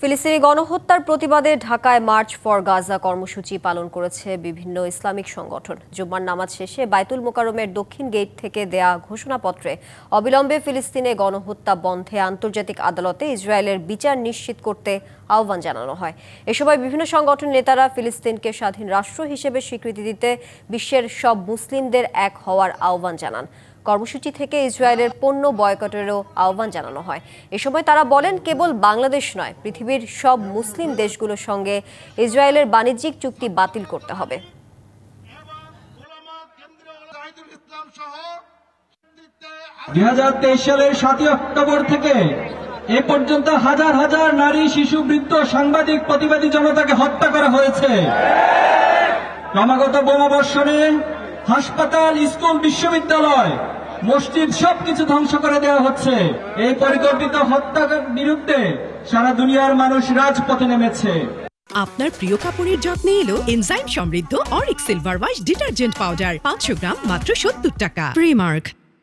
ফিলিস্তিনি গণহত্যার প্রতিবাদে ঢাকায় মার্চ ফর গাজা কর্মসূচি পালন করেছে বিভিন্ন ইসলামিক সংগঠন। জুম্মার নামাজ শেষে বাইতুল মোকারমের দক্ষিণ গেট থেকে দেয়া ঘোষণাপত্রে অবিলম্বে ফিলিস্তিনে গণহত্যা বন্ধে আন্তর্জাতিক আদালতে ইসরায়েলের বিচার নিশ্চিত করতে আহ্বান জানানো হয়। এ সময় বিভিন্ন সংগঠন নেতারা ফিলিস্তিনকে স্বাধীন রাষ্ট্র হিসেবে স্বীকৃতি দিতে বিশ্বের সব মুসলিমদের এক হওয়ার আহ্বান জানান। কর্মসূচি থেকে ইসরায়েলের পণ্য বয়কটেরও আহ্বান জানানো হয়। এ সময় তারা বলেন, কেবল বাংলাদেশ নয়, পৃথিবীর সব মুসলিম দেশগুলোর সঙ্গে ইসরায়েলের বাণিজ্যিক চুক্তি বাতিল করতে হবে। দুই সালের সাতই অক্টোবর থেকে এ পর্যন্ত হাজার হাজার নারী, শিশু, বৃদ্ধ, সাংবাদিক, প্রতিবাদী জনতাকে হত্যা করা হয়েছে। ক্রমাগত বোমাবর্ষণে হাসপাতাল, স্কুল, বিশ্ববিদ্যালয়, মসজিদ সবকিছু ধ্বংস করে দেওয়া হচ্ছে। এই পরিকল্পিত হত্যার বিরুদ্ধে সারা দুনিয়ার মানুষ রাজপথে নেমেছে। আপনার প্রিয় কাপড়ের যত্নে এলো এনজাইম সমৃদ্ধ Auric silver wash detergent powder পাঁচশো গ্রাম, মাত্র সত্তর টাকা। প্রিমার্ক